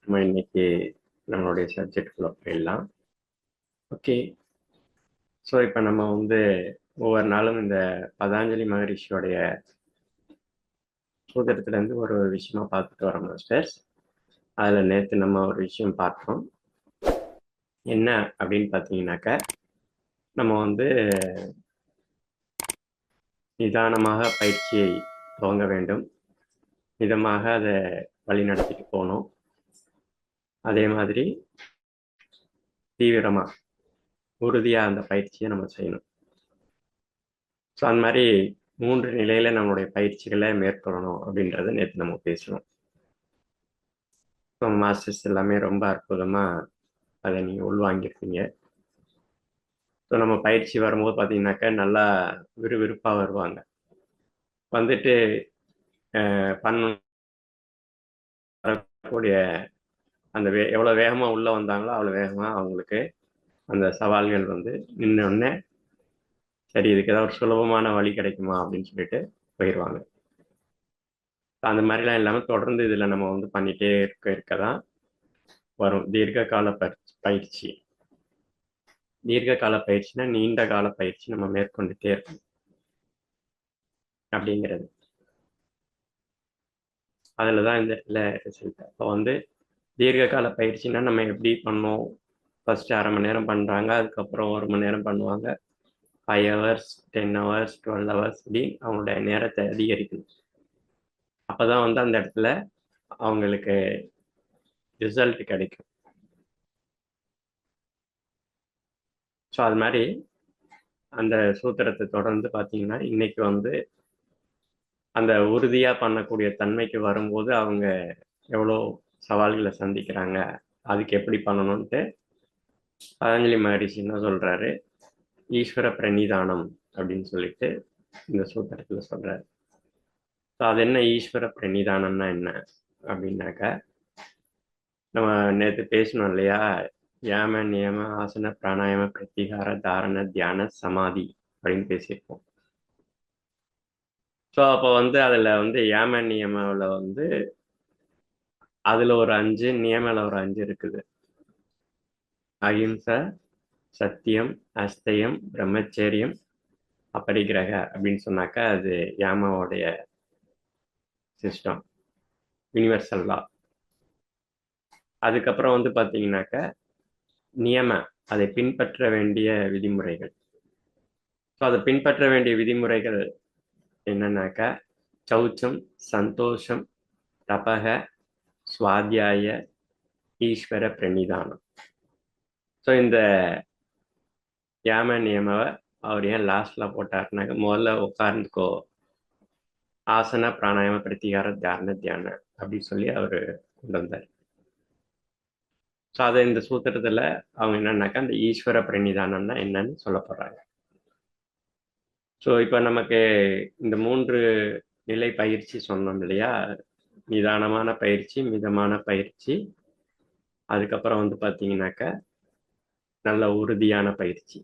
நம்ம இன்னைக்கு நம்மளுடைய சப்ஜெக்டுக்குள்ள போயிடலாம். ஓகே ஸோ இப்போ நம்ம வந்து ஒவ்வொரு நாளும் இந்த பதாஞ்சலி மகரிஷியோடைய சூத்திரத்துலேருந்து ஒரு ஒரு விஷயமா பார்த்துட்டு வரோம் மாஸ்டர்ஸ் அதில் நேற்று நம்ம ஒரு விஷயம் பார்த்தோம். என்ன அப்படின்னு பார்த்தீங்கன்னாக்க நம்ம வந்து நிதானமாக பயிற்சியை துவங்க வேண்டும். மிதமாக அதை வழி நடத்திட்டு போகணும் அதே மாதிரி தீவிரமாக உறுதியாக அந்த பயிற்சியை நம்ம செய்யணும். ஸோ அந்த மாதிரி மூன்று நிலையில் நம்மளுடைய பயிற்சிகளை மேற்கொள்ளணும் அப்படின்றத நேற்று நம்ம பேசணும் ஸோ மாஸ்டர்ஸ் எல்லாமே ரொம்ப அற்புதமாக அதை நீங்கள் உள்வாங்கியிருக்கீங்க. ஸோ நம்ம பயிற்சி வரும்போது பார்த்தீங்கன்னாக்கா நல்லா விறுவிறுப்பாக வருவாங்க. வந்துட்டு பண்ணக்கூடிய அந்த வே எவ்வளோ வேகமாக உள்ளே வந்தாங்களோ அவ்வளோ வேகமாக அவங்களுக்கு அந்த சவால்கள் வந்து நின்னொடனே சரி இதுக்கு ஏதாவது ஒரு சுலபமான வழி கிடைக்குமா அப்படின்னு சொல்லிட்டு போயிடுவாங்க அந்த மாதிரிலாம் இல்லாமல் தொடர்ந்து இதில் நம்ம வந்து பண்ணிகிட்டே இருக்க இருக்க தான் வரும். தீர்க்க கால பயிற்சி. தீர்க்க கால பயிற்சினா நீண்ட கால பயிற்சி நம்ம மேற்கொண்டுட்டே இருக்கணும். அப்படிங்கிறது. அதில் தான் இந்த இடத்துல ரிசல்ட் இப்போ வந்து தீர்க்கால பயிற்சினா நம்ம எப்படி பண்ணோம்? ஃபஸ்ட்டு அரை மணி நேரம் பண்ணுறாங்க அதுக்கப்புறம் ஒரு மணி நேரம் பண்ணுவாங்க. Five hours ten hours twelve hours இப்படி அவங்களுடைய நேரத்தை அதிகரிக்கணும். அப்போ தான் வந்து அந்த இடத்துல அவங்களுக்கு ரிசல்ட் கிடைக்கும். ஸோ அது மாதிரி அந்த சூத்திரத்தை தொடர்ந்து பார்த்தீங்கன்னா இன்னைக்கு வந்து அந்த உறுதியாக பண்ணக்கூடிய தன்மைக்கு வரும்போது அவங்க எவ்வளோ சவால்களை சந்திக்கிறாங்க அதுக்கு எப்படி பண்ணணும்ட்டு பதஞ்சலி மகரிஷி என்ன சொல்கிறாரு ஈஸ்வர பிரணிதானம் அப்படின்னு சொல்லிட்டு இந்த சூத்திரத்தில் சொல்கிறாரு ஸோ அது என்ன ஈஸ்வர பிரணிதானம்னா என்ன அப்படின்னாக்க நம்ம நேற்று பேசணும் இல்லையா? யாம நியம ஆசன பிராணாயாம பிரத்திகார தாரண தியான சமாதி அப்படின்னு பேசியிருப்போம். ஸோ அப்போ வந்து அதில் வந்து ஏமன் நியமாவில் வந்து அதில் ஒரு அஞ்சு நியமல ஒரு அஞ்சு இருக்குது. அஹிம்சை சத்தியம் அஸ்தயம் பிரம்மச்சரியம் அப்படிக்கிறக அப்படின்னு சொன்னாக்கா அது யாமாவோடைய சிஸ்டம் யூனிவர்சல் லா அதுக்கப்புறம் வந்து பார்த்தீங்கன்னாக்க நியம அதை பின்பற்ற வேண்டிய விதிமுறைகள். ஸோ அதை பின்பற்ற வேண்டிய விதிமுறைகள் என்னன்னாக்கா சௌச்சம் சந்தோஷம் தபக சுவாத்தியாய ஈஸ்வர பிரணிதானம். ஸோ இந்த யாம நியமாவை அவர் ஏன் லாஸ்ட்ல போட்டார்னாக்க முதல்ல உட்கார்ந்துக்கோ. ஆசன பிராணாயாம பிரத்திகார தியான தியான அப்படின்னு சொல்லி அவர் கொண்டு வந்தார். ஸோ அதை இந்த சூத்திரத்தில் அவங்க என்னன்னாக்கா அந்த ஈஸ்வர பிரணிதானம்னா என்னன்னு சொல்ல போகிறாங்க ஸோ இப்போ நமக்கு இந்த மூன்று நிலை பயிற்சி சொன்னோம் இல்லையா? நிதானமான பயிற்சி மிதமான பயிற்சி. அதுக்கப்புறம் வந்து பார்த்தீங்கன்னாக்க நல்ல உறுதியான பயிற்சி.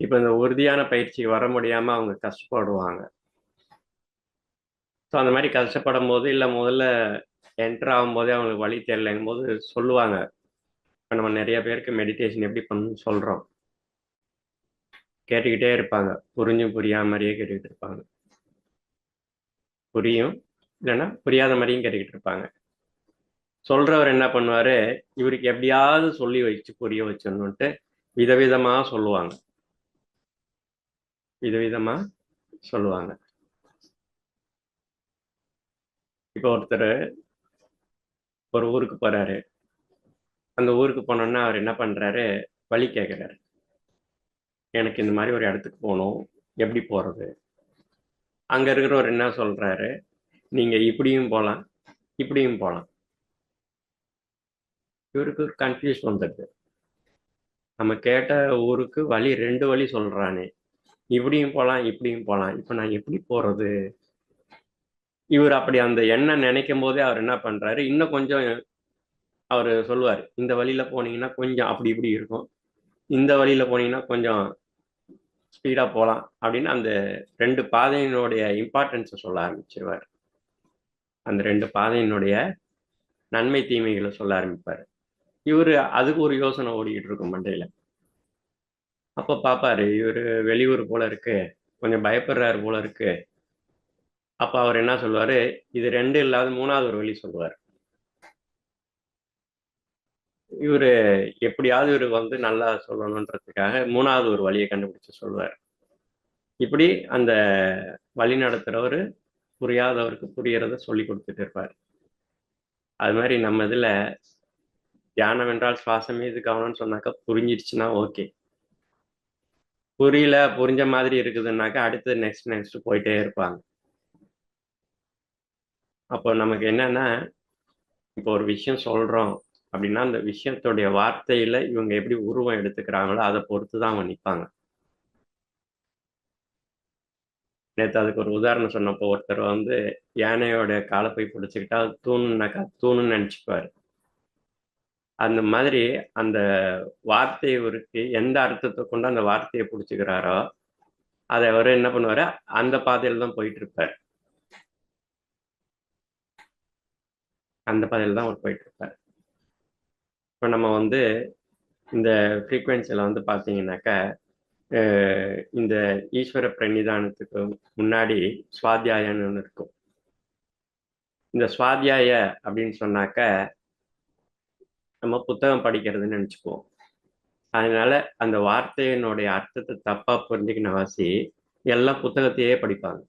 இப்போ இந்த உறுதியான பயிற்சி வர முடியாமல் அவங்க கஷ்டப்படுவாங்க. ஸோ அந்த மாதிரி கஷ்டப்படும் போது இல்லை முதல்ல என்டர் ஆகும்போதே அவங்களுக்கு வழி தெரியலங்கும் போது சொல்லுவாங்க. இப்போ நம்ம நிறைய பேருக்கு மெடிடேஷன் எப்படி பண்ணணும்னு சொல்கிறோம் கேட்டுக்கிட்டே இருப்பாங்க. புரிஞ்சும் புரியாத மாதிரியே கேட்டுக்கிட்டு இருப்பாங்க. புரியும். இல்லைன்னா புரியாத மாதிரியும் கேட்டுக்கிட்டு இருப்பாங்க. சொல்றவர் என்ன பண்ணுவாரு? இவருக்கு எப்படியாவது சொல்லி வச்சு புரிய வச்சிடணுன்ட்டு விதவிதமா சொல்லுவாங்க. விதவிதமா சொல்லுவாங்க. இப்போ ஒருத்தர் ஒரு ஊருக்கு போறாரு. அந்த ஊருக்கு போனோன்னா அவர் என்ன பண்றாரு? வழி கேட்குறாரு எனக்கு இந்த மாதிரி ஒரு இடத்துக்கு போகணும். எப்படி போறது? அங்க இருக்கிறவர் என்ன சொல்றாரு? நீங்க இப்படியும் போகலாம் இப்படியும் போகலாம் இவருக்கு ஒரு கன்ஃபியூஸ் வந்துடுது. நம்ம கேட்ட ஊருக்கு வழி ரெண்டு வழி சொல்கிறானே இப்படியும் போகலாம் இப்படியும் போகலாம் இப்போ நான் எப்படி போறது? இவர் அப்படி அந்த எண்ணம் நினைக்கும் போதே அவர் என்ன பண்றாரு? இன்னும் கொஞ்சம் அவர் சொல்லுவார் இந்த வழியில போனீங்கன்னா கொஞ்சம் அப்படி இப்படி இருக்கும். இந்த வழியில போனீங்கன்னா கொஞ்சம் ஸ்பீடாக போகலாம் அப்படின்னு அந்த ரெண்டு பாதையினுடைய இம்பார்ட்டன்ஸை சொல்ல ஆரம்பிச்சிருவார். அந்த ரெண்டு பாதையினுடைய நன்மை தீமைகளை சொல்ல ஆரம்பிப்பார். இவர் அதுக்கு ஒரு யோசனை ஓடிக்கிட்டு இருக்கும் மண்டையில். அப்போ பார்ப்பாரு இவர் வெளியூர் போல இருக்கு கொஞ்சம் பயப்படுறாரு போல இருக்கு. அப்போ அவர் என்ன சொல்லுவார் இது ரெண்டு இல்லாத மூணாவது ஒரு வழி சொல்லுவார் இவர் எப்படியாவது இவர் வந்து நல்லா சொல்லணுன்றதுக்காக மூணாவது ஒரு வழியை கண்டுபிடிச்சு சொல்லுவார் இப்படி அந்த வழி நடத்துகிறவர் புரியாதவருக்கு புரியறத சொல்லி கொடுத்துட்டு இருப்பார். அது மாதிரி நம்ம இதில் தியானம் என்றால் சுவாசம் மீது கவனம்னு சொன்னாக்கா புரிஞ்சிடுச்சுன்னா ஓகே. புரியல புரிஞ்ச மாதிரி இருக்குதுன்னாக்கா அடுத்து நெக்ஸ்ட் நெக்ஸ்ட் போயிட்டே இருப்பாங்க. அப்போ நமக்கு என்னன்னா இப்போ ஒரு விஷயம் சொல்றோம். அப்படின்னா அந்த விஷயத்துடைய வார்த்தையில இவங்க எப்படி உருவம் எடுத்துக்கிறாங்களோ அதை பொறுத்து தான் அவங்க நிற்பாங்க நேற்று அதுக்கு ஒரு உதாரணம் சொன்னப்போ ஒருத்தர் வந்து யானையோட காலை போய் பிடிச்சிக்கிட்டா தூணுனாக்கா தூணுன்னு நினச்சிப்பாரு அந்த மாதிரி அந்த வார்த்தையை இவருக்கு எந்த அர்த்தத்தை கொண்டு அந்த வார்த்தையை பிடிச்சிக்கிறாரோ அதை அவர் என்ன பண்ணுவாரு? அந்த பாதையில் தான் போயிட்டு இருப்பார் அந்த பாதையில் தான் அவர் போயிட்டு இருப்பார் இப்போ நம்ம வந்து இந்த ஃப்ரீக்குவென்சியில் வந்து பார்த்தீங்கன்னாக்கா இந்த ஈஸ்வர பிரணிதானத்துக்கு முன்னாடி சுவாத்தியாயன்னு ஒன்று இருக்கும். இந்த சுவாத்தியாய அப்படின்னு சொன்னாக்க நம்ம புத்தகம் படிக்கிறதுன்னு நினச்சிக்குவோம். அதனால அந்த வார்த்தையினுடைய அர்த்தத்தை தப்பா புரிஞ்சுக்கின வாசி எல்லாம் புத்தகத்தையே படிப்பாங்க.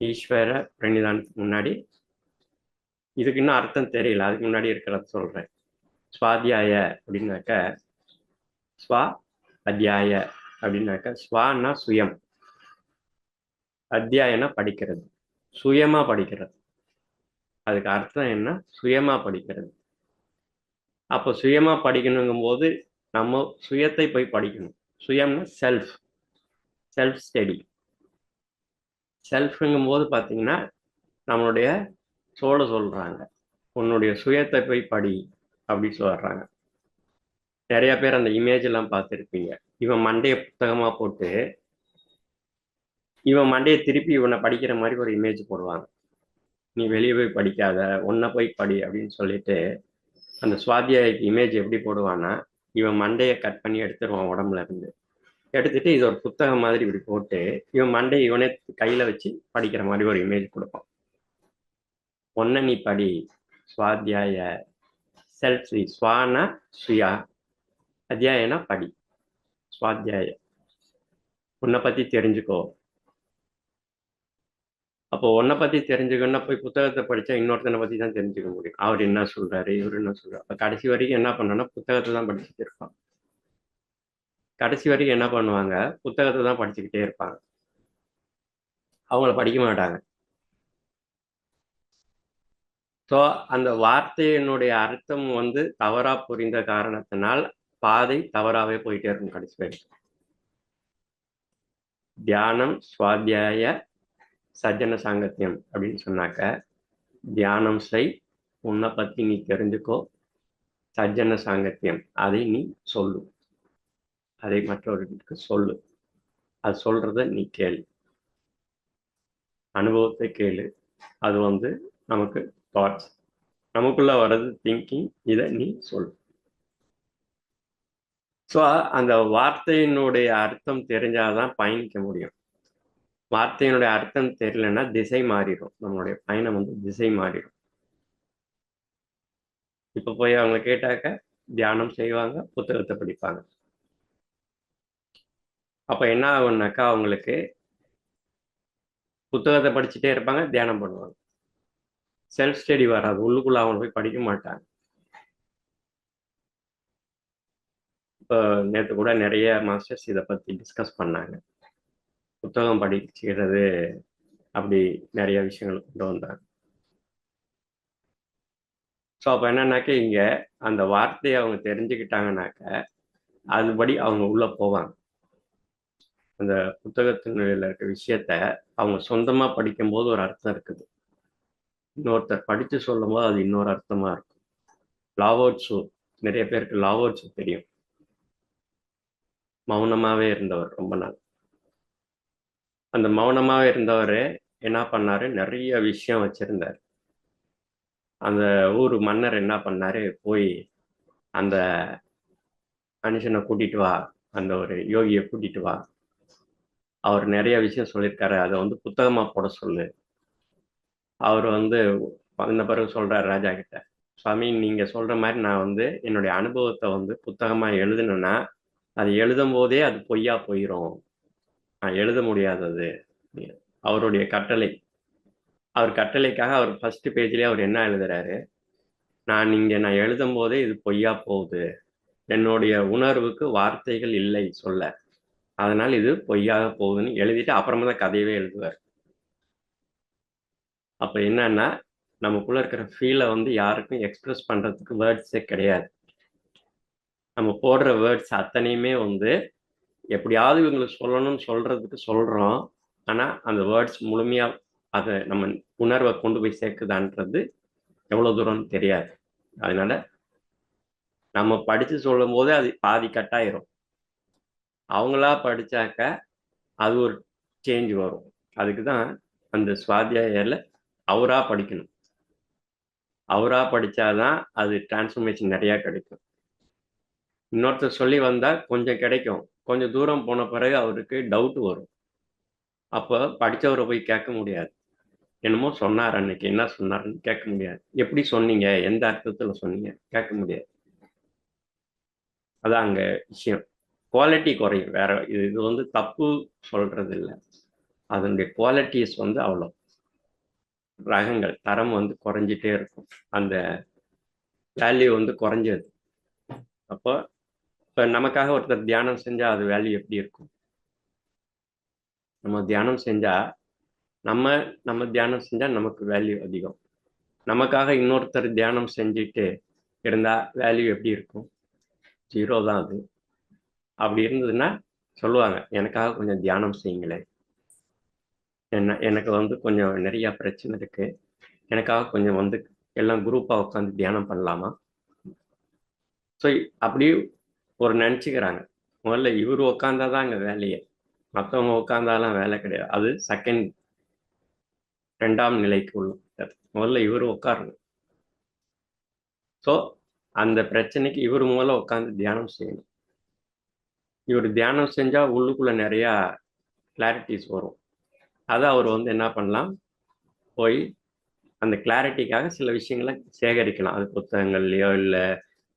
ஈஸ்வர பிரணிதானத்துக்கு முன்னாடி இதுக்கு இன்னும் அர்த்தம் தெரியல. அதுக்கு முன்னாடி இருக்கிறத சொல்றேன். சுவாத்தியாய அப்படின்னாக்க ஸ்வா அத்தியாய அப்படின்னாக்க ஸ்வான்னா சுயம். அத்தியாயனா படிக்கிறது. சுயமா படிக்கிறது. அதுக்கு அர்த்தம் என்ன? சுயமா படிக்கிறது. அப்போ சுயமா படிக்கணுங்கும் போது நம்ம சுயத்தை போய் படிக்கணும். சுயம்னா செல்ஃப் செல்ஃப் ஸ்டடி செல்ஃபுங்கும் போது பார்த்தீங்கன்னா நம்மளுடைய சோழ சொல்றாங்க. உன்னுடைய சுயத்தை போய் படி அப்படி சொல்றாங்க. நிறைய பேர் அந்த இமேஜ் எல்லாம் பார்த்துருப்பீங்க. இவன் மண்டையை புத்தகமா போட்டு இவன் மண்டையை திருப்பி இவனை படிக்கிற மாதிரி ஒரு இமேஜ் போடுவாங்க. நீ வெளியே போய் படிக்காத ஒன்றை போய் படி அப்படின்னு சொல்லிட்டு அந்த சுவாத்தியாய்க்கு இமேஜ் எப்படி போடுவான்னா இவன் மண்டையை கட் பண்ணி எடுத்துருவான் உடம்புல இருந்து. எடுத்துட்டு இது ஒரு புத்தகம் மாதிரி இப்படி போட்டு இவன் மண்டையை இவனே கையில வச்சு படிக்கிற மாதிரி ஒரு இமேஜ் கொடுப்பான். பொன்னணி படி சுவாத்தியாய ஸ்ரீ சுவான சுயா அத்தியாயனா படி. சுவாத்தியாய. உன்னை பத்தி தெரிஞ்சுக்கோ. அப்போ உன்னை பத்தி தெரிஞ்சுக்கணும்னா போய் புத்தகத்தை படிச்சா இன்னொருத்தனை பத்தி தான் தெரிஞ்சுக்க முடியும். அவர் என்ன சொல்றாரு இவர் என்ன சொல்றாரு. அப்ப கடைசி வரைக்கும் என்ன பண்ணணும்னா புத்தகத்தை தான் படிச்சுட்டு இருப்பான். கடைசி வரைக்கும் என்ன பண்ணுவாங்க? புத்தகத்தை தான் படிச்சுக்கிட்டே இருப்பாங்க. அவங்கள படிக்க மாட்டாங்க. ஸோ அந்த வார்த்தையினுடைய அர்த்தம் வந்து தவறா புரிந்த காரணத்தினால் பாதை தவறாவே போயிட்டே இருக்கும் கடைசி வரைக்கும். தியானம் சுவாத்தியாய சஜ்ஜன சாங்கத்தியம் அப்படின்னு சொன்னாக்க தியானம் செய் உன்னை பத்தி நீ தெரிஞ்சுக்கோ சஜ்ஜன சாங்கத்தியம். அதை நீ சொல்லு. அதை மற்றவர்களுக்கு சொல்லு. அது சொல்றத நீ கேளு. அனுபவத்தை கேளு. அது வந்து நமக்கு தாட்ஸ் நமக்குள்ள வர்றது திங்கிங் இதை நீ சொல்லு ஸோ அந்த வார்த்தையினுடைய அர்த்தம் தெரிஞ்சாதான் பயணிக்க முடியும். வார்த்தையினுடைய அர்த்தம் தெரியலன்னா திசை மாறிடும். நம்மளுடைய பயணம் வந்து திசை மாறிடும். இப்ப போய் அவங்க கேட்டாக்க தியானம் செய்வாங்க புத்தகத்தை படிப்பாங்க. அப்ப என்ன ஆகும்னாக்கா அவங்களுக்கு புத்தகத்தை படிச்சுட்டே இருப்பாங்க தியானம் பண்ணுவாங்க. செல்ஃப் ஸ்டடி வராது. உள்ளுக்குள்ள அவங்க போய் படிக்க மாட்டாங்க. இப்போ நேற்று கூட நிறைய மாஸ்டர்ஸ் இதை பத்தி டிஸ்கஸ் பண்ணாங்க. புத்தகம் படிக்கிறது அப்படி நிறைய விஷயங்கள் கொண்டு வந்தாங்க. ஸோ அப்போ என்னன்னாக்க இங்கே அந்த வார்த்தையை அவங்க தெரிஞ்சுக்கிட்டாங்கனாக்க அதுபடி அவங்க உள்ளே போவாங்க. அந்த புத்தகத்தினுடைய இருக்க விஷயத்த அவங்க சொந்தமாக படிக்கும்போது ஒரு அர்த்தம் இருக்குது. இன்னொருத்தர் படித்து சொல்லும் போது அது இன்னொரு அர்த்தமாக இருக்கும். லாவோட்ஸு நிறைய பேருக்கு லாவோட்ஸு தெரியும். மௌனமாவே இருந்தவர் ரொம்ப நாள். அந்த மௌனமாவே இருந்தவர் என்ன பண்ணாரு? நிறைய விஷயம் வச்சிருந்தார். அந்த ஊர் மன்னர் என்ன பண்ணாரு? போய் அந்த மனுஷனை கூட்டிட்டு வா அந்த ஒரு யோகியை கூட்டிட்டு வா. அவர் நிறைய விஷயம் சொல்லியிருக்காரு. அதை வந்து புத்தகமா போட சொல்லு. அவர் வந்து வந்த பிறகு சொல்கிறார் ராஜா கிட்ட சுவாமி நீங்க சொல்ற மாதிரி நான் வந்து என்னுடைய அனுபவத்தை வந்து புத்தகமா எழுதுனேன்னா அது எழுதும் போதே அது பொய்யா போயிடும் நான் எழுத முடியாதது. அவருடைய கட்டளை. அவர் கட்டளைக்காக அவர் ஃபர்ஸ்ட் பேஜ்லேயே அவர் என்ன எழுதுறாரு? நான் இங்கே நான் எழுதும் போதே இது பொய்யா போகுது. என்னுடைய உணர்வுக்கு வார்த்தைகள் இல்லை சொல்ல. அதனால் இது பொய்யாக போகுதுன்னு எழுதிட்டு அப்புறமா தான் கதையவே எழுதுவார். அப்போ என்னன்னா நமக்குள்ள இருக்கிற ஃபீலை வந்து யாருக்கும் எக்ஸ்பிரஸ் பண்றதுக்கு வேர்ட்ஸே கிடையாது. நம்ம போடுற வேர்ட்ஸ் அத்தனையுமே வந்து எப்படியாவது இவங்களுக்கு சொல்லணும்னு சொல்றதுக்கு சொல்றோம். ஆனா அந்த வேர்ட்ஸ் முழுமையாக அதை நம்ம உணர்வை கொண்டு போய் சேர்க்குதான்றது எவ்வளவு தூரம்னு தெரியாது. அதனால நம்ம படிச்சு சொல்லும் போது அது பாதி கட்டாயிரும் அவங்களா படித்தாக்க அது ஒரு சேஞ்ச் வரும். அதுக்கு தான் அந்த சுவாத்தியாயில அவரா படிக்கணும். அவரா படிச்சாதான் அது டிரான்ஸ்ஃபர்மேஷன் நிறையா கிடைக்கும். இன்னொருத்தர் சொல்லி வந்தால் கொஞ்சம் கிடைக்கும். கொஞ்சம் தூரம் போன பிறகு அவருக்கு டவுட் வரும். அப்போ படிச்சவரை போய் கேட்க முடியாது. என்னமோ சொன்னார் அன்னைக்கு. என்ன சொன்னார்ன்னு கேட்க முடியாது. எப்படி சொன்னீங்க? எந்த அர்த்தத்தில் சொன்னீங்க? கேட்க முடியாது. அதான் அங்கே விஷயம். குவாலிட்டி குறையும். வேற இது இது வந்து தப்பு சொல்றது இல்லை அதனுடைய குவாலிட்டிஸ் வந்து அவ்வளோ ரகங்கள் தரம் வந்து குறைஞ்சிட்டே இருக்கும். அந்த வேல்யூ வந்து குறைஞ்சது. அப்போ இப்போ நமக்காக ஒருத்தர் தியானம் செஞ்சா அது வேல்யூ எப்படி இருக்கும்? நம்ம தியானம் செஞ்சா நம்ம நம்ம தியானம் செஞ்சா நமக்கு வேல்யூ அதிகம். நமக்காக இன்னொருத்தர் தியானம் செஞ்சுட்டு இருந்தா வேல்யூ எப்படி இருக்கும்? ஜீரோ தான் அது. அப்படி இருந்ததுன்னா சொல்லுவாங்க எனக்காக கொஞ்சம் தியானம் செய்யுங்களேன். என்ன எனக்கு வந்து கொஞ்சம் நிறைய பிரச்சனை இருக்கு. எனக்காக கொஞ்சம் வந்து எல்லாம் குரூப்பாக உட்காந்து தியானம் பண்ணலாமா? ஸோ அப்படி ஒரு நினச்சிக்கிறாங்க. முதல்ல இவர் உட்காந்தாதான் அங்கே வேலையே. மற்றவங்க உட்காந்தாலாம் வேலை கிடையாது. அது செகண்ட் ரெண்டாம் நிலைக்கு உள்ள முதல்ல இவர் உட்காரணும். ஸோ அந்த பிரச்சனைக்கு இவர் முதல்ல உட்காந்து தியானம் செய்யணும். இவர் தியானம் செஞ்சால் உள்ளுக்குள்ளே நிறையா கிளாரிட்டிஸ் வரும். அதை அவர் வந்து என்ன பண்ணலாம்? போய் அந்த கிளாரிட்டிக்காக சில விஷயங்களை சேகரிக்கலாம். அது புத்தகங்கள்லையோ இல்லை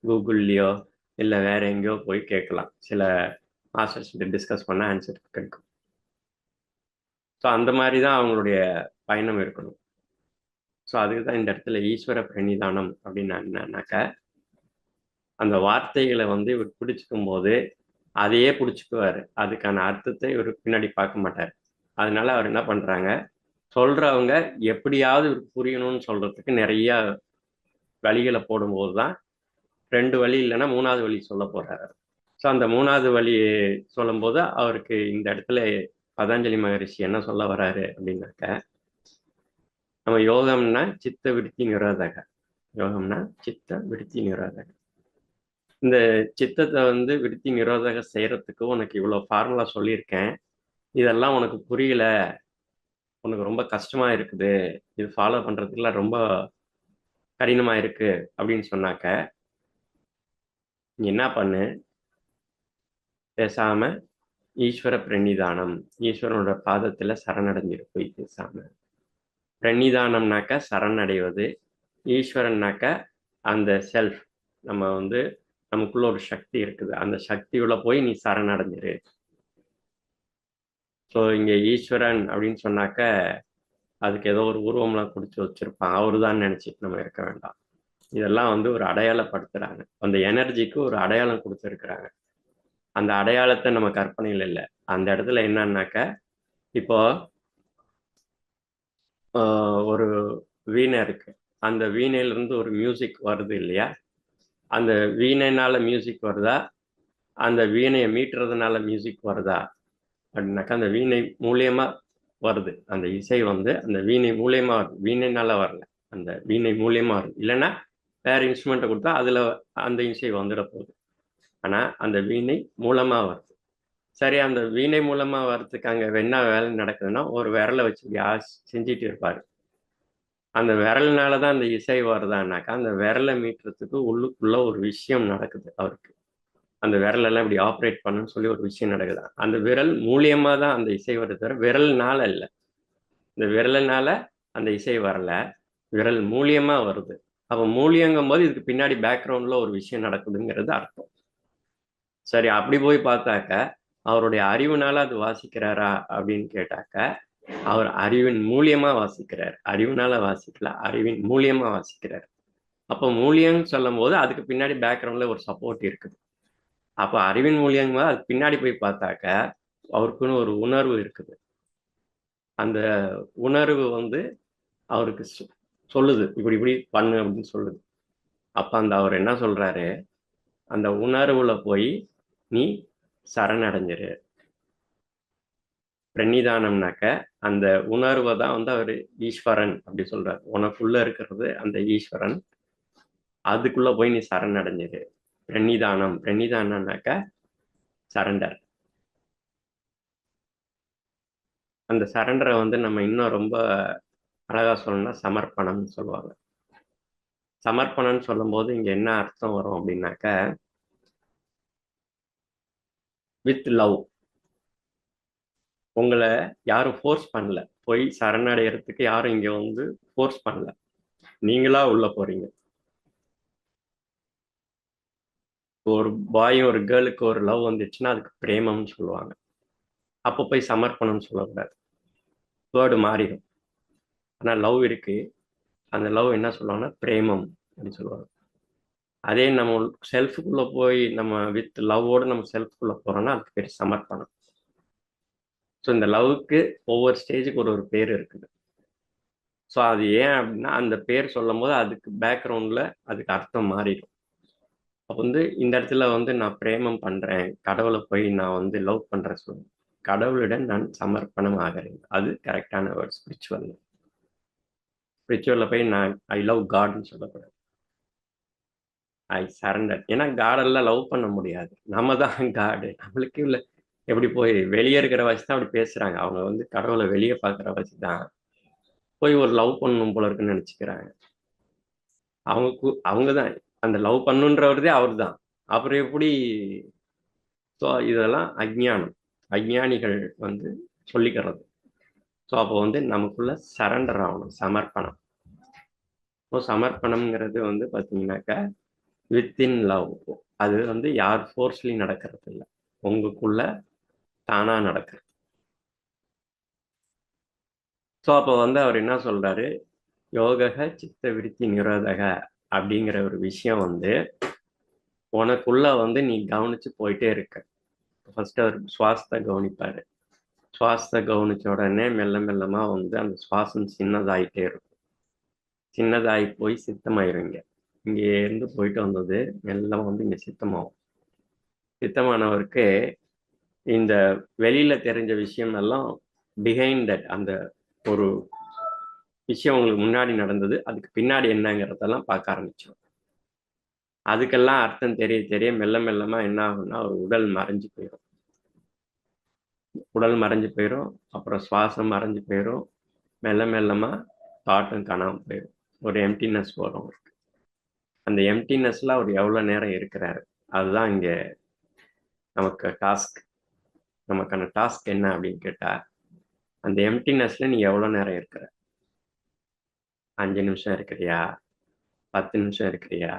கூகுள்லேயோ இல்லை வேற எங்கேயோ போய் கேட்கலாம். சில மாஸ்டர்ஸ் டிஸ்கஸ் பண்ண ஆன்சர் கிடைக்கும். ஸோ அந்த மாதிரி தான் அவங்களுடைய பயணம் இருக்கணும். ஸோ அதுக்கு தான் இந்த இடத்துல ஈஸ்வர பிரணிதானம் அப்படின்னு என்னன்னாக்க அந்த வார்த்தைகளை வந்து இவர் பிடிச்சிக்கும் போது அதையே பிடிச்சிக்குவார். அதுக்கான அர்த்தத்தை இவர் பின்னாடி பார்க்க மாட்டார். அதனால அவர் என்ன பண்றாங்க? சொல்றவங்க எப்படியாவது புரியணும்னு சொல்றதுக்கு நிறைய வழிகளை போடும்போது தான் ரெண்டு வழி இல்லைன்னா மூணாவது வழி சொல்ல போறாரு. ஸோ அந்த மூணாவது வழி சொல்லும்போது அவருக்கு இந்த இடத்துல பதஞ்சலி மகரிஷி என்ன சொல்ல வராரு அப்படின்னாக்க நம்ம யோகம்னா சித்த விருத்தி நிரோதக. யோகம்னா சித்த விருத்தி நிரோதக. இந்த சித்தத்தை வந்து விருத்தி நிரோதக செய்யறதுக்கு உனக்கு இவ்வளோ ஃபார்முலா சொல்லியிருக்கேன். இதெல்லாம் உனக்கு புரியல. உனக்கு ரொம்ப கஷ்டமா இருக்குது. இது ஃபாலோ பண்றதுக்குலாம் ரொம்ப கடினமா இருக்கு அப்படின்னு சொன்னாக்க நீ என்ன பண்ணு? பேசாம ஈஸ்வர பிரணிதானம் ஈஸ்வரனோட பாதத்துல சரணடைஞ்சிரு போய் பேசாம. பிரணிதானம்னாக்க சரணடைவது ஈஸ்வரன்னாக்க அந்த செல்ஃப் நம்ம வந்து நமக்குள்ள ஒரு சக்தி இருக்குது. அந்த சக்தியுள்ள போய் நீ சரணடைஞ்சிரு. ஸோ இங்கே ஈஸ்வரன் அப்படின்னு சொன்னாக்க அதுக்கு ஏதோ ஒரு உருவம்லாம் குடிச்சு வச்சிருப்பான். அவரு தான் நினச்சிட்டு நம்ம இருக்க வேண்டாம். இதெல்லாம் வந்து ஒரு அடையாளப்படுத்துறாங்க. அந்த எனர்ஜிக்கு ஒரு அடையாளம் கொடுத்துருக்குறாங்க. அந்த அடையாளத்தை நம்ம கற்பனையில் இல்லை. அந்த இடத்துல என்னன்னாக்க இப்போ ஒரு வீணை இருக்கு. அந்த வீணையிலிருந்து ஒரு மியூசிக் வருது இல்லையா? அந்த வீணைனால மியூசிக் வருதா? அந்த வீணையை மீட்டுறதுனால மியூசிக் வருதா? அப்படின்னாக்கா அந்த வீணை மூலியமா வருது. அந்த இசை வந்து அந்த வீணை மூலியமா வருது. வீணைனால வரல. அந்த வீணை மூலியமா வருது. இல்லைன்னா வேற இன்ஸ்ட்ருமெண்ட்டை கொடுத்தா அதுல அந்த இசை வந்துட போகுது. ஆனா அந்த வீணை மூலமா வருது. சரி அந்த வீணை மூலமா வர்றதுக்கு அங்க என்ன வேலை நடக்குதுன்னா ஒரு விரலை வச்சு இப்படி செஞ்சுட்டு இருப்பாரு. அந்த விரல்னால தான் அந்த இசை வருதான்னாக்கா அந்த விரலை மீட்டுறதுக்கு உள்ளுக்குள்ள ஒரு விஷயம் நடக்குது அவருக்கு. அந்த விரலெல்லாம் இப்படி ஆப்ரேட் பண்ணுன்னு சொல்லி ஒரு விஷயம் நடக்குது. அந்த விரல் மூலியமா தான் அந்த இசை வருது தவிர விரல்னால இல்லை. இந்த விரலனால அந்த இசை வரல. விரல் மூலியமா வருது. அப்போ மூலியங்கும் போது இதுக்கு பின்னாடி பேக்ரவுண்ட்ல ஒரு விஷயம் நடக்குதுங்கிறது அர்த்தம். சரி அப்படி போய் பார்த்தாக்க அவருடைய அறிவுனால அது வாசிக்கிறாரா அப்படின்னு கேட்டாக்க அவர் அறிவின் மூலியமா வாசிக்கிறார். அறிவுனால வாசிக்கல அறிவின் மூலியமா வாசிக்கிறார். அப்போ மூலியம்னு சொல்லும் போது அதுக்கு பின்னாடி பேக்ரவுண்ட்ல ஒரு சப்போர்ட் இருக்குது. அப்போ அறிவின் மூலியமா அதுக்கு பின்னாடி போய் பார்த்தாக்க அவருக்குன்னு ஒரு உணர்வு இருக்குது. அந்த உணர்வு வந்து அவருக்கு சொ- சொல்லுது. இப்படி இப்படி பண்ணு அப்படின்னு சொல்லுது. அப்ப அந்த அவர் என்ன சொல்றாரு? அந்த உணர்வுல போய் நீ சரணடைஞ்சிரு. பிரணிதானம்னாக்க அந்த உணர்வை தான் வந்து அவர் ஈஸ்வரன் அப்படி சொல்றாரு. உனக்குள்ள இருக்கிறது அந்த ஈஸ்வரன். அதுக்குள்ள போய் நீ சரணடைஞ்சிரு. பிரணிதானம் பிரணிதானம்னாக்க சரண்டர் அந்த சரண்டரை வந்து நம்ம இன்னும் ரொம்ப அழகா சொல்லணும்னா சமர்ப்பணம்னு சொல்லுவாங்க. சமர்ப்பணம்னு சொல்லும்போது இங்க என்ன அர்த்தம் வரும் அப்படின்னாக்க வித் லவ் உங்களை யாரும் ஃபோர்ஸ் பண்ணல. போய் சரணடைகிறதுக்கு யாரும் இங்க வந்து ஃபோர்ஸ் பண்ணல. நீங்களா உள்ள போறீங்க. ஒரு பாயும் ஒரு கேர்ளுக்கு ஒரு லவ் வந்துச்சுன்னா அதுக்கு பிரேமம்னு சொல்லுவாங்க. அப்போ போய் சமர்ப்பணம்னு சொல்லக்கூடாது. வேர்டு மாறிடும். ஆனால் லவ் இருக்கு. அந்த லவ் என்ன சொல்லுவாங்கன்னா பிரேமம் அப்படின்னு சொல்லுவாங்க. அதே நம்ம செல்ஃபுக்குள்ளே போய் நம்ம வித் லவ்வோட நம்ம செல்ஃபுக்குள்ளே போறோம்னா அதுக்கு பேர் சமர்ப்பணம். ஸோ இந்த லவ்வுக்கு ஒவ்வொரு ஸ்டேஜுக்கு ஒரு ஒரு பேர் இருக்குது. ஸோ அது ஏன் அப்படின்னா அந்த பேர் சொல்லும் போது அதுக்கு பேக்ரவுண்டில் அதுக்கு அர்த்தம் மாறிடும். அப்போ வந்து இந்த இடத்துல வந்து நான் பிரேமம் பண்ணுறேன் கடவுளை போய் நான் வந்து லவ் பண்ணுறேன் சொல்லு. கடவுளிடம் நான் சமர்ப்பணம் ஆகிறேன். அது கரெக்டான வேர்ட் ஸ்பிரிச்சுவல் ஸ்பிரிச்சுவலில் போய் நான் ஐ லவ் காட்னு சொல்லக்கூடாது. ஐ சரண்டர் ஏன்னா காடெல்லாம் லவ் பண்ண முடியாது. நம்ம தான் காடு நம்மளுக்கு இல்லை எப்படி போய் வெளியே இருக்கிற வாசி தான் அப்படி பேசுறாங்க. அவங்க வந்து கடவுளை வெளியே பார்க்குற வச்சு தான் போய் ஒரு லவ் பண்ணணும் போல இருக்குன்னு நினச்சிக்கிறாங்க. அவங்க கு- அவங்க தான் அந்த லவ் பண்ணுன்றவரதே அவர் தான் அப்புறம் எப்படி? ஸோ இதெல்லாம் அஜ்ஞானம். அஜ்ஞானிகள் வந்து சொல்லிக்கிறது. ஸோ அப்போ வந்து நமக்குள்ள சரண்டர் ஆகணும் சமர்ப்பணம். ஸோ சமர்ப்பணம்ங்கிறது வந்து பார்த்தீங்கன்னாக்கா வித்தின் லவ் அது வந்து யார் ஃபோர்ஸ்லி நடக்கிறது இல்லை உங்களுக்குள்ள தானா நடக்கிறது ஸோ அப்போ வந்து அவர் என்ன சொல்றாரு? யோகக சித்த விருத்தி நிரோதக. அப்படிங்கிற ஒரு விஷயம் வந்து உனக்குள்ள வந்து நீ கவனிச்சு போயிட்டே இருக்க. ஃபர்ஸ்ட் அவர் சுவாசத்தை கவனிப்பாரு. சுவாசத்தை கவனிச்ச உடனே மெல்ல மெல்லமா வந்து அந்த சுவாசம் சின்னதாயிட்டே இருக்கும். சின்னதாகி போய் சித்தமாயிருங்க. இங்கே இருந்து போயிட்டு வந்தது மெல்லமா வந்து இங்க சித்தமாகும். சித்தமானவருக்கு இந்த வெளியில தெரிஞ்ச விஷயம் எல்லாம் பிஹைண்ட் தட் அந்த ஒரு விஷயம் உங்களுக்கு முன்னாடி நடந்தது. அதுக்கு பின்னாடி என்னங்கிறதெல்லாம் பார்க்க ஆரம்பிச்சோம். அதுக்கெல்லாம் அர்த்தம் தெரிய தெரிய மெல்ல மெல்லமாக என்ன ஆகும்னா ஒரு உடல் மறைஞ்சு போயிடும் உடல் மறைஞ்சு போயிடும் அப்புறம் சுவாசம் மறைஞ்சு போயிடும் மெல்ல மெல்லமாக தாட்டும் காணாமல் போயிடும் ஒரு எம்டினஸ் வரும் அவருக்கு அந்த எம்டினஸ்ல அவர் எவ்வளோ நேரம் இருக்கிறாரு? அதுதான் இங்கே நமக்கு டாஸ்க் நமக்கான டாஸ்க் என்ன அப்படின்னு கேட்டால் அந்த எம்டினஸ்ல நீ எவ்வளோ நேரம் இருக்கிற? அஞ்சு நிமிஷம் இருக்கிறியா? பத்து நிமிஷம் இருக்கிறியா?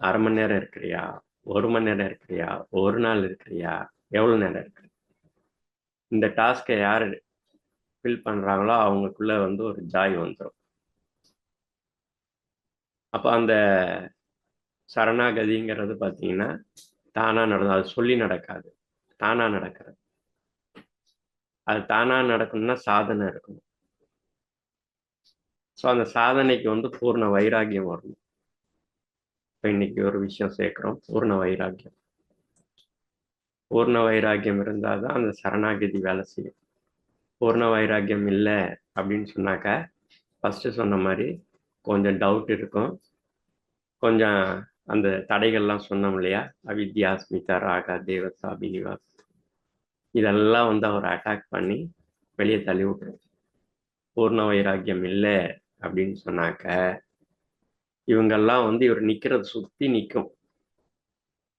அரை மணி நேரம் இருக்கிறியா? ஒரு மணி நேரம் இருக்கிறியா? ஒரு நாள் இருக்கிறியா? எவ்வளவு நேரம் இருக்கு? இந்த டாஸ்கை யார் ஃபில் பண்றாங்களோ அவங்களுக்குள்ள வந்து ஒரு ஜாய் வந்துடும் அப்போ அந்த சரணாகதிங்கிறது பார்த்தீங்கன்னா தானாக நடந்தது அது சொல்லி நடக்காது. தானா நடக்கிறது. அது தானா நடக்கணும்னா சாதனை இருக்கணும். ஸோ அந்த சாதனைக்கு வந்து பூர்ண வைராகியம் வரணும் இப்போ இன்னைக்கு ஒரு விஷயம் சேர்க்குறோம். பூர்ண வைராகியம் பூர்ண வைராகியம் இருந்தால் தான் அந்த சரணாகிதி வேலை செய்யும். பூர்ண வைராகியம் இல்லை அப்படின்னு சொன்னாக்க ஃபஸ்ட்டு சொன்ன மாதிரி கொஞ்சம் டவுட் இருக்கும். கொஞ்சம் அந்த தடைகள்லாம் சொன்னோம் இல்லையா? அவித்யா ஸ்மிதா ராகா தேவசா பினிவாஸ். இதெல்லாம் வந்து அவர் அட்டாக் பண்ணி வெளியே தள்ளி விட்டுரும். பூர்ண வைராக்கியம் இல்லை அப்படின்னு சொன்னாக்க இவங்கெல்லாம் வந்து இவர் நிக்கிறத சுத்தி நிற்கும்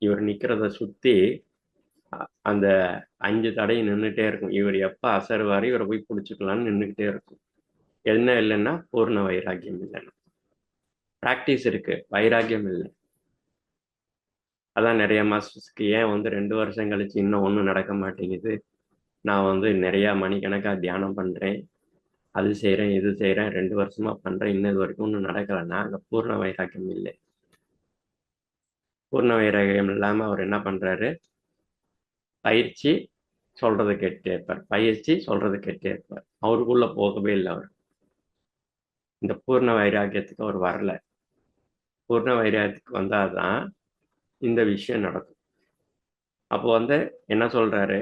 இவர் நிக்கிறத சுத்தி அந்த அஞ்சு தடையும் நின்றுட்டே இருக்கும். இவர் எப்ப அசருவார் இவரை போய் பிடிச்சிக்கலாம்னு நின்றுக்கிட்டே இருக்கும். என்ன இல்லைன்னா பூர்ண வைராக்கியம் இல்லைன்னா. ப்ராக்டிஸ் இருக்கு. வைராக்கியம் இல்லை. அதான் நிறைய மாஸ்டர்ஸ்க்கு ஏன் வந்து ரெண்டு வருஷம் கழிச்சு இன்னும் ஒன்றும் நடக்க மாட்டேங்குது. நான் வந்து நிறையா மணிக்கணக்காக தியானம் பண்ணுறேன் அது செய்கிறேன் இது செய்கிறேன் ரெண்டு வருஷமா பண்ணுறேன் இன்னும் இது வரைக்கும் ஒன்றும் நடக்கலைன்னா அந்த பூர்ண வைராக்கியம் இல்லை. பூர்ண வைராக்கியம் இல்லாமல் அவர் என்ன பண்ணுறாரு பயிற்சி சொல்கிறத கேட்டே இருப்பார். பயிற்சி சொல்கிறத கேட்டே இருப்பார். அவருக்குள்ளே போகவே இல்லை அவர். இந்த பூர்ண வைராக்கியத்துக்கு அவர் வரல. பூர்ண வைராக்கியத்துக்கு வந்தால் தான் இந்த விஷயம் நடக்கும். அப்போ வந்து என்ன சொல்றாரு?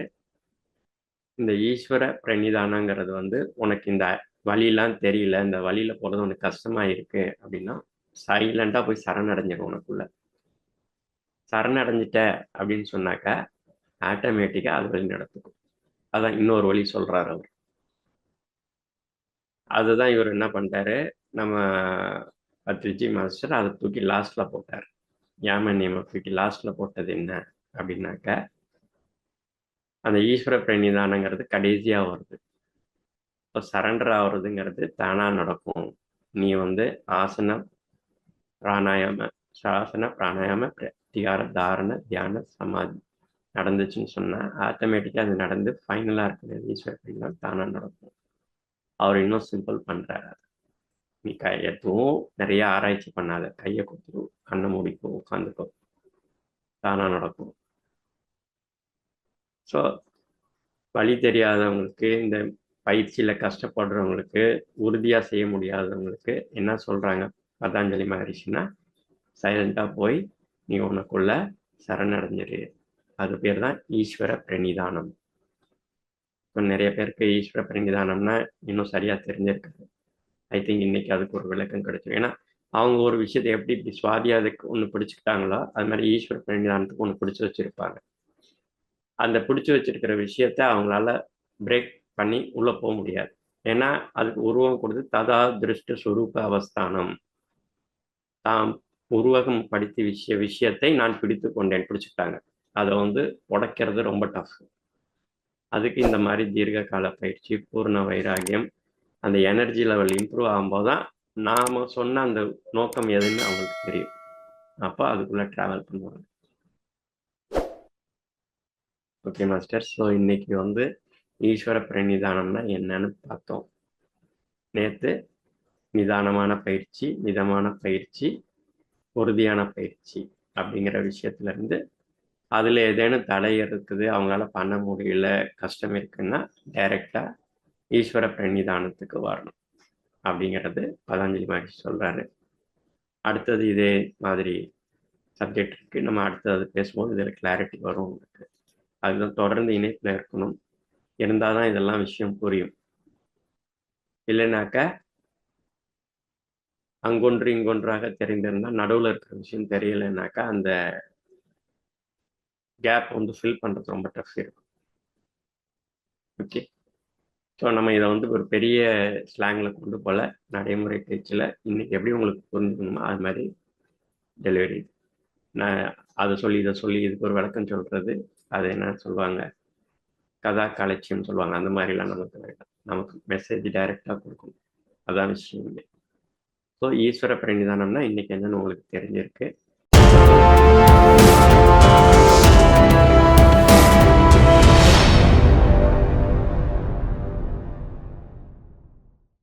இந்த ஈஸ்வர பிரணிதானங்கிறது வந்து உனக்கு இந்த வழியெல்லாம் தெரியல இந்த வழியில போறது உனக்கு கஷ்டமா இருக்கு அப்படின்னா சைலண்டா போய் சரணடைஞ்சிடும் உனக்குள்ள. சரணடைஞ்சிட்ட அப்படின்னு சொன்னாக்க ஆட்டோமேட்டிக்கா அது வழி நடத்துக்கும் அதான் இன்னொரு வழி சொல்றாரு அவர். அதுதான் இவர் என்ன பண்ணிட்டாரு? நம்ம பத்ரிஜி மாஸ்டர் அதை தூக்கி லாஸ்ட்ல போட்டார். யாமன் நியமம் தூக்கி லாஸ்ட்ல போட்டது என்ன அப்படின்னாக்க அந்த ஈஸ்வர பிரணிதானங்கிறது கடைசியாக வருது. இப்போ சரண்டர் ஆகுறதுங்கிறது தானாக நடக்கும். நீ வந்து ஆசன பிராணாயாம சாசன பிராணாயாம பிரத்திகார தாரண தியான சமாதி நடந்துச்சுன்னு சொன்னால் ஆட்டோமேட்டிக்காக அது நடந்து ஃபைனலாக இருக்குது ஈஸ்வர பிரணிதான் தானாக நடக்கும். அவர் இன்னும் சிம்பிள் பண்ணுறாரு நீ கை எதுவும் நிறைய ஆராய்ச்சி பண்ணாத. கையை கொடுத்துரும் கண்ணை மூடிக்கும் உட்காந்துக்கும் தானாக நடக்கும். ஸோ வழி தெரியாதவங்களுக்கு இந்த பயிற்சியில் கஷ்டப்படுறவங்களுக்கு உறுதியாக செய்ய முடியாதவங்களுக்கு என்ன சொல்கிறாங்க பதாஞ்சலி மகரிஷினா சைலண்ட்டாக போய் நீ உனக்குள்ள சரணடைஞ்சிரு. அது பேர் தான் ஈஸ்வர பிரணிதானம். இப்போ நிறைய பேருக்கு ஈஸ்வர பிரணிதானம்னா இன்னும் சரியாக தெரிஞ்சிருக்காது. ஐ திங்க் இன்னைக்கு அதுக்கு ஒரு விளக்கம் கிடைச்சிடும் ஏன்னா அவங்க ஒரு விஷயத்தை எப்படி இப்படி சுவாதி அதுக்கு ஒன்று பிடிச்சிக்கிட்டாங்களோ அது மாதிரி ஈஸ்வர பிரணிதானத்துக்கு ஒன்று பிடிச்சி வச்சிருப்பாங்க. அந்த பிடிச்சி வச்சிருக்கிற விஷயத்த அவங்களால பிரேக் பண்ணி உள்ள போக முடியாது. ஏன்னா அதுக்கு உருவம் கொடுத்து ததா திருஷ்ட சுரூப அவஸ்தானம். தாம் உருவகம் படித்த விஷய விஷயத்தை நான் பிடித்து கொண்டேன் பிடிச்சிட்டாங்க அதை வந்து உடைக்கிறது ரொம்ப டஃப் அதுக்கு இந்த மாதிரி தீர்க்க கால பயிற்சி பூர்ண வைராகியம் அந்த எனர்ஜி லெவல் இம்ப்ரூவ் ஆகும்போது தான் நாம் சொன்ன அந்த நோக்கம் எதுன்னு அவங்களுக்கு தெரியும். அப்போ அதுக்குள்ளே ட்ராவல் பண்ணுவாங்க. ஓகே மாஸ்டர் ஸோ இன்னைக்கு வந்து ஈஸ்வர பிரணிதானம்னா என்னன்னு பார்த்தோம். நேற்று நிதானமான பயிற்சி மிதமான பயிற்சி உறுதியான பயிற்சி அப்படிங்கிற விஷயத்துலேருந்து அதில் ஏதேனும் தடை இருக்குது அவங்களால பண்ண முடியல கஷ்டம் இருக்குன்னா டைரெக்டாக ஈஸ்வர பிரணிதானத்துக்கு வரணும் அப்படிங்கிறது பதாஞ்சலி மகர்ஷி சொல்கிறாரு அடுத்தது இதே மாதிரி சப்ஜெக்ட் இருக்குது நம்ம அடுத்தது பேசும்போது இதில் கிளாரிட்டி வரும் உங்களுக்கு. அதுதான் தொடர்ந்து இணைப்பில் இருக்கணும். இருந்தால் தான் இதெல்லாம் விஷயம் புரியும். இல்லைனாக்க அங்கொன்று இங்கொன்றாக தெரிந்திருந்தால் நடுவில் இருக்கிற விஷயம் தெரியலைனாக்கா அந்த கேப் வந்து ஃபில் பண்ணுறது ரொம்ப டஃப் இருக்கும். ஓகே ஸோ நம்ம இதை வந்து ஒரு பெரிய ஸ்லாங்கில் கொண்டு போல நடைமுறை பேச்சில் இன்னைக்கு எப்படி உங்களுக்கு புரிஞ்சுக்கணுமோ அது மாதிரி டெலிவரி நான் அதை சொல்லி இதை சொல்லி இதுக்கு ஒரு விளக்கம் சொல்கிறது அது என்ன சொல்லுவாங்க. கதா கலட்சியம் சொல்லுவாங்க. அந்த மாதிரிலாம் நமக்கு வேண்டாம் நமக்கு மெசேஜ் டைரெக்டாக கொடுக்கணும் அதான் விஷயம். இல்லை ஸோ ஈஸ்வர பிரணிதானம்னா இன்னைக்கு என்னன்னு உங்களுக்கு தெரிஞ்சிருக்கு.